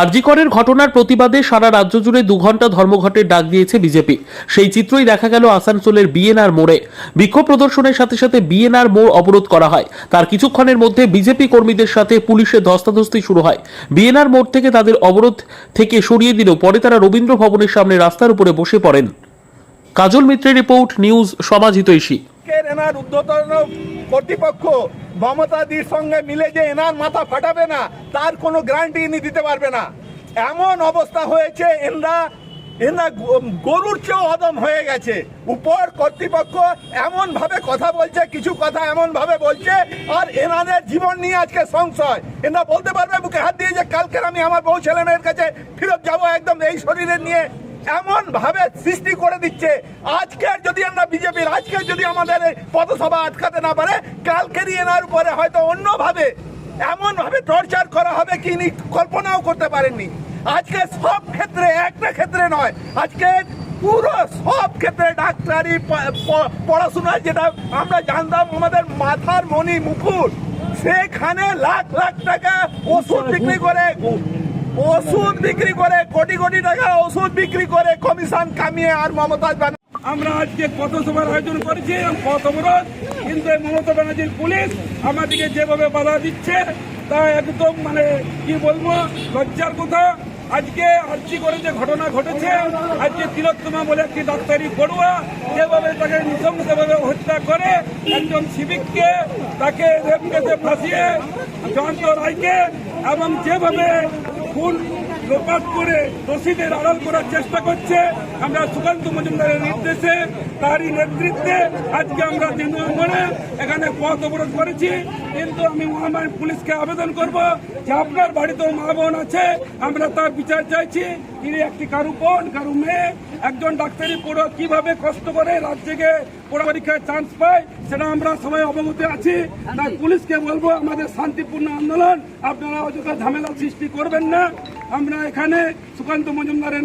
আরজিকরের ঘটনার প্রতিবাদে সারা রাজ্য জুড়ে দু ঘণ্টা ধর্মঘটের ডাক দিয়েছে বিজেপি। সেই চিত্রই দেখা গেল আসানসোলের বিএনআর মোড়ে। বিক্ষোভ প্রদর্শনের সাথে সাথে বিএনআর মোড় অবরোধ করা হয়। তার কিছুক্ষণের মধ্যে বিজেপি কর্মীদের সাথে পুলিশের ধস্তাধস্তি শুরু হয়। বিএনআর মোড় থেকে তাদের অবরোধ থেকে সরিয়ে দিলেও পরে তারা রবীন্দ্র ভবনের সামনে রাস্তার উপরে বসে পড়েন। কাজল মিত্রের রিপোর্ট নিউজ সমাজ এনার উদ্ধতন কর্তৃপক্ষ মমতাদির সঙ্গে মিলে যে এনার মাথা ফাটাবে না, তার কোনো গ্যারান্টি ইনি দিতে পারবে না। এমন অবস্থা হয়েছে, এনরা এনরা গরুর চেয়েও অদম হয়ে গেছে। উপর কর্তৃপক্ষ এমনভাবে কথা বলছে, কিছু কথা এমনভাবে বলছে, আর এনাদের জীবন নিয়ে আজকে সংশয়। এনারা বলতে পারবে বুকে হাত দিয়ে যে কালকের আমি আমার বউ ছেলে মেয়ের কাছে ফেরত যাব একদম এই শরীরে নিয়ে এমন ভাবে সৃষ্টি করে দিচ্ছে। আজকে যদি আমরা বিজেপির, আজকে যদি আমাদের পথসভা আটকাতে না পারে কালকেরই এনার উপরে হয়তো অন্যভাবে এমন ভাবে টর্চার করা হবে কি ইনি কল্পনাও করতে পারেননি। আজকে সব ক্ষেত্রে, একটা ক্ষেত্রে নয়, আজকে পুরো সব ক্ষেত্রে ডাক্তারি পড়াশোনা যেটা আমরা জানতাম, আমাদের মাথার মণি মুকুট সেখানে লাখ লাখ টাকা ওষুধ বিক্রি করে ওষুধ বিক্রি করে, কোটি কোটি টাকা ওষুধ বিক্রি করে কমিশন কামিয়ে আর মমতাজ আমরা আজকে পথসভার আয়োজন করেছি পথ অবরোধ কিন্তু মমতা ব্যানার্জির পুলিশ আমাদেরকে যেভাবে বাধা দিচ্ছে, তা একদম মানে কি বলব, লজ্জার কথা। আজকে আর্জি করে যে ঘটনা ঘটেছে, আজকে তিলোত্তমা বলে একটি ডাক্তারি পড়ুয়া, যেভাবে তাকে নৃশংসভাবে হত্যা করে, একজন সিভিককে তাকে রেপ কেসে ফাঁসিয়ে, জয়ন্ত রায়কে, এবং যেভাবে খুন লোপাট করে দোষীদের আড়াল করার চেষ্টা করছে। আমরা সুকান্ত মজুমদারের নির্দেশে তারই নেতৃত্বে আজকে আমরা মোড়ে এখানে পথ অবরোধ করেছি। কিন্তু আমি মহামারী পুলিশকে আবেদন করব যে আপনার বাড়িতেও মা বোন আছে, আমরা তার বিচার চাইছি। তিনি একটি কারু বোন, কারু মেয়ে। একজন ডাক্তারি পড়ো কীভাবে কষ্ট করে রাত জেগে পড়া পরীক্ষায় চান্স পায়, সেটা আমরা সবাই অবগত আছি। তাই পুলিশকে বলব, আমাদের শান্তিপূর্ণ আন্দোলন, আপনারা অযথা ঝামেলা সৃষ্টি করবেন না। আমরা এখানে সুকান্ত মজুমদারের